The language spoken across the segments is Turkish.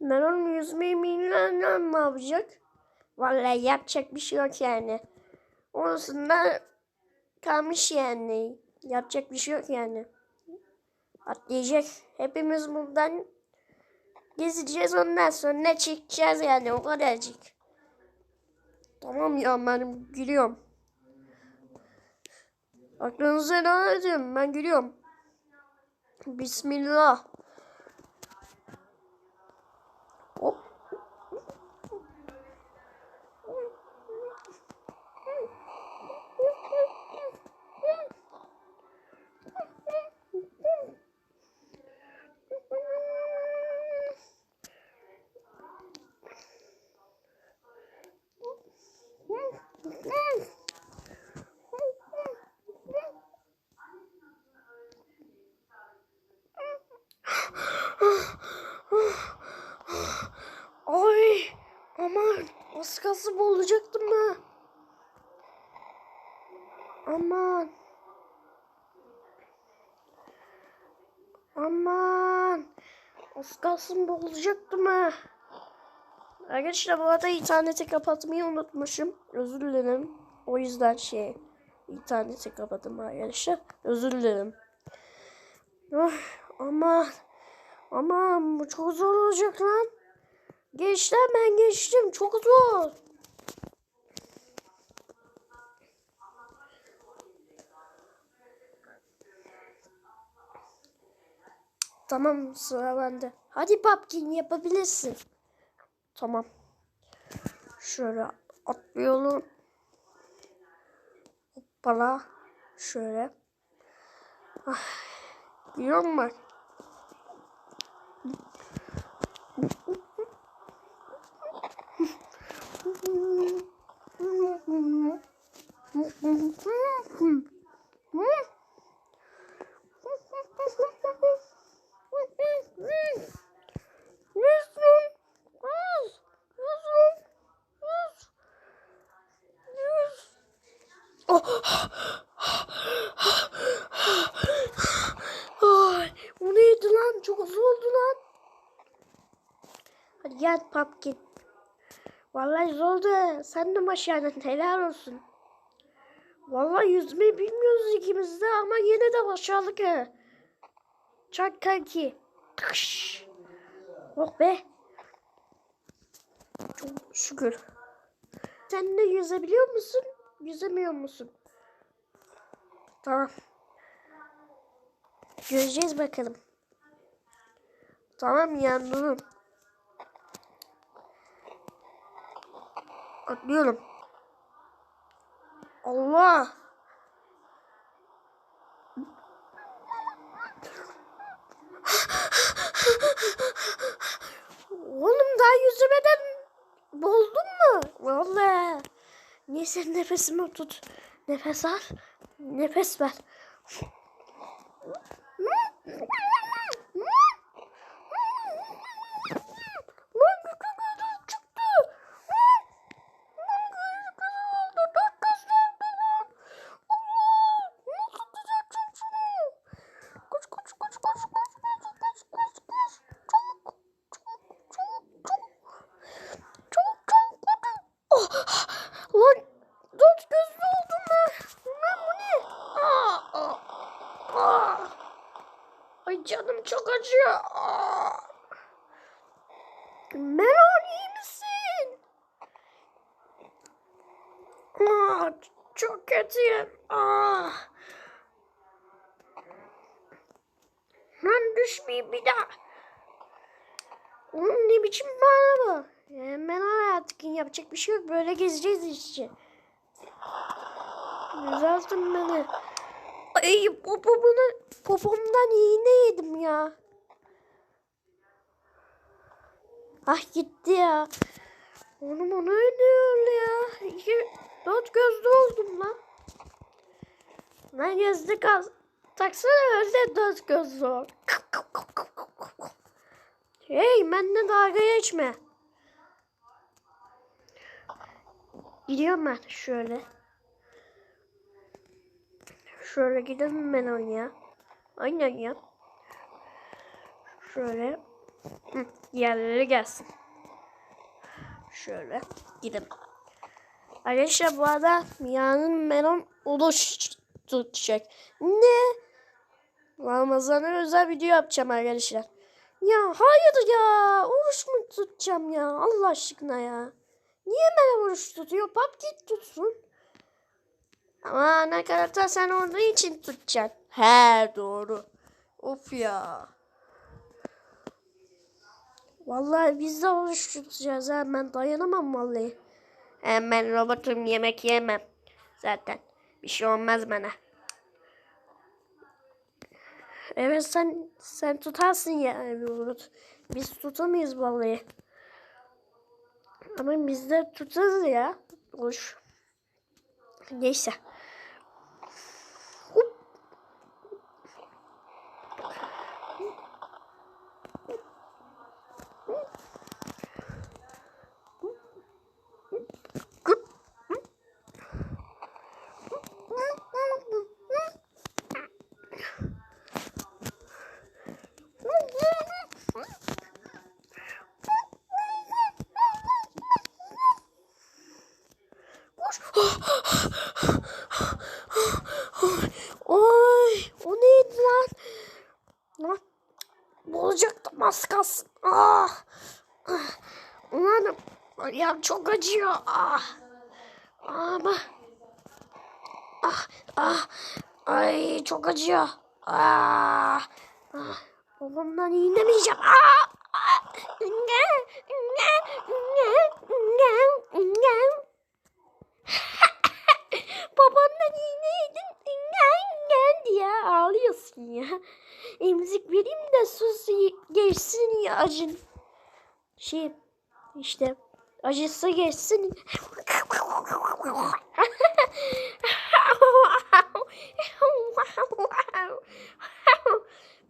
Ben onun yüzmeyi bilmem ne yapacak? Vallahi yapacak bir şey yok yani. Orasında kalmış yani. Yapacak bir şey yok yani. Atlayacak. Hepimiz buradan gezeceğiz ondan sonra çıkacağız yani o kadarcık. Tamam ya ben gülüyorum. Aklınıza ne edin ben gülüyorum. Bismillah. Hop. Ay aman az kalsın boğulacaktım ha. Aman. Aman. Az kalsın boğulacaktım ha. Arkadaşlar bu arada interneti kapatmayı unutmuşum. Özür dilerim. O yüzden şey interneti kapattım arkadaşlar. Özür dilerim. Ah, aman. Aman bu çok zor olacak lan. Geçtim ben geçtim. Çok zor. Tamam sıra bende. Hadi Papkin yapabilirsin. Tamam. Şöyle atlayalım. Hoppala. Şöyle. Ah. Biliyor musun? Ay, o neydi lan? Çok hızlı oldu lan. Hadi gel Pumpkin. Vallahi zordu. Sen de başardın. Helal olsun. Vallahi yüzmeyi bilmiyoruz ikimiz de ama yine de başardık ha. Çak kanki. Tıkış. Oh be. Çok şükür. Sen de yüzebiliyor musun? Yüzemiyor musun? Tamam. Göreceğiz bakalım. Tamam yandım. Atlıyorum. Allah. Oğlum daha yüzümeden bozdun mu? Vallahi. Neyse nefesimi tut. Nefes al. Nefes ver. Canım çok acıyor. Aa. Melon iyi misin? Aa, çok kötüyüm. Aa. Lan düşmeyeyim bir daha. Oğlum ne biçim bana bu? Ben artık yapacak bir şey yok. Böyle gezeceğiz işte. Düzeltin beni. Ay popomunu, popomdan iğne yedim ya. Ah gitti ya. Oğlum o neydi öyle ya? İki, dört gözlü oldum lan. Lan gözlük az. Taksana öyle dört gözlü ol. Hey benimle dalga geçme. Gidiyorum ben şöyle. Şöyle gidelim ben oraya. Aynen ya. Şöyle. Hı, gelsin. Şöyle gidelim. Arkadaşlar bu arada Mia'nın melon uluş tutacak. Ne? Ramazan'a özel video yapacağım arkadaşlar. Ya hayır ya. Oruç mu tutacağım ya? Allah aşkına ya. Niye melon oruç tutuyor? Pap git tutsun. Ama kadar sen olduğu için tutacaksın. He doğru. Of ya. Vallahi biz de oruç tutacağız ha. Ben dayanamam vallahi. Hem ben robotum yemek yemem. Zaten bir şey olmaz bana. Evet sen sen tutarsın ya robot. Biz tutamayız vallahi. Ama biz de tutarız ya. Hoş. Neyse. Hup. Oy, o neydi lan? Lan, boğulacaktım az kalsın. Ah, ah. Ulan ayağım çok acıyor. Ah, ama ah, ah, ay çok acıyor. Ah, ah. Babamdan iğnemeyeceğim. Ah, ah. Ne, ne, ne. Babandan iğne yedin. Ngen ngen diye ağlıyorsun ya. Emzik vereyim de sus y- geçsin ya acın. Şey işte acısı geçsin.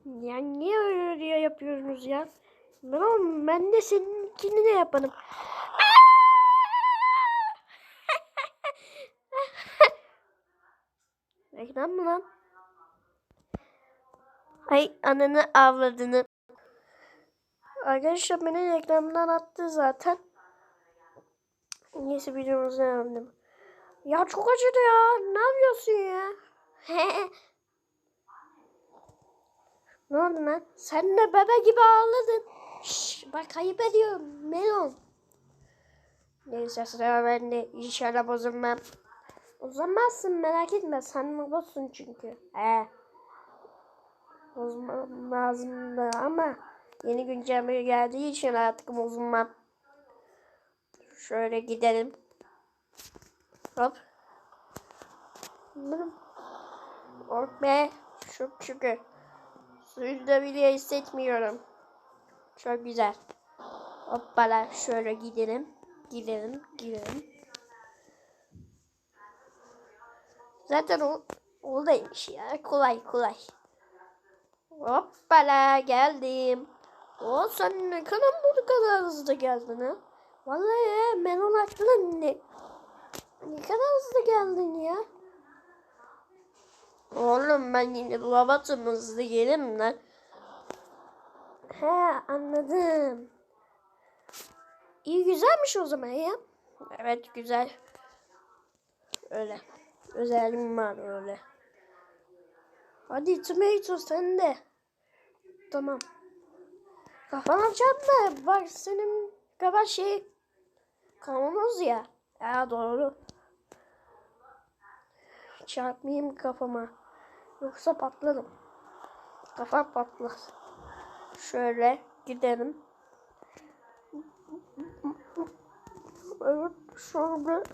ya niye öyle yapıyorsunuz ya? Ben, ben de seninkini de yaparım. Reklam mı lan? Ay ananı avladını. Arkadaşlar beni reklamdan attı zaten. Neyse videomuzu devam Ya çok acıdı ya. Ne yapıyorsun ya? ne oldu lan? Sen de bebe gibi ağladın. Şş, bak ayıp ediyorum. Melon. Neyse sıra bende. İnşallah bozulmam. Uzamazsın merak etme. Sen robotsun çünkü. He. Bozmam lazımdı ama yeni güncelleme geldiği için artık bozulmam. Şöyle gidelim. Hop. Oh be. Çok şükür. Suyu da bile hissetmiyorum. Çok güzel. Hoppala şöyle gidelim. Gidelim. Gidelim. Zaten o oradaymış ya. Kolay kolay. Hoppala geldim. O sen ne kadar bu kadar hızlı geldin ha? Vallahi ben onun aklına ne, ne kadar hızlı geldin ya. Oğlum ben yine robotum hızlı gelim lan. He anladım. İyi güzelmiş o zaman ya. Evet güzel. Öyle. Özelliğim var öyle. Hadi tomato sen de. Tamam. Kafana çarpma. Bak senin kafa şey kavanoz ya. Ya doğru. Çarpmayayım kafama. Yoksa patlarım. Kafam patlar. Şöyle gidelim. Evet şöyle.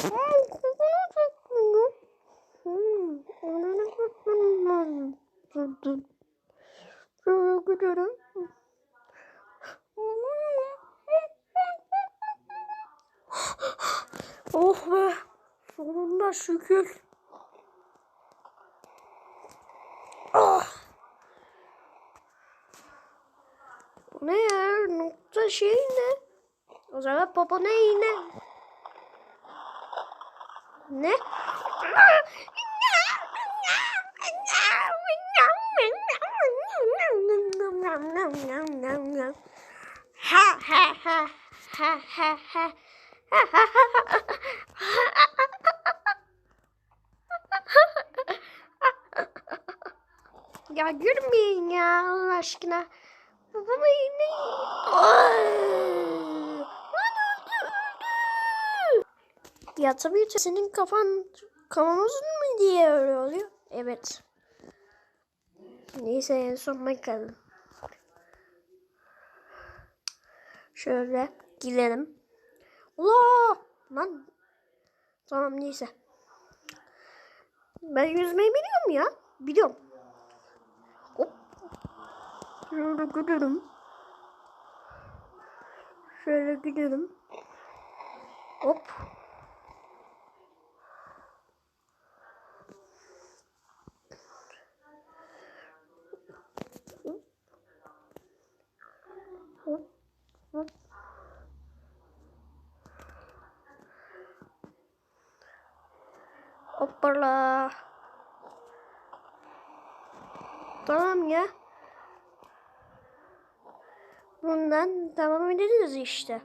Şöyle Oh be. Sonunda şükür. Ah. Ne ya? Nokta şey ne? O zaman popo ne yine? Ne? Ha ha ha ha ha ha. Ya gülmeyin ya Allah aşkına. Baba yine... Ay! Lan öldü öldü. Ya tabii ki senin kafan kavanozun mu diye öyle oluyor. Evet. Neyse en son bakalım. Şöyle girelim. Allah! Lan. Tamam neyse. Ben yüzmeyi biliyorum ya. Biliyorum. Şöyle gidelim. Şöyle gidelim. Hop. Hop. Hop. Hoppala. Tamam ya. Bundan devam ederiz işte.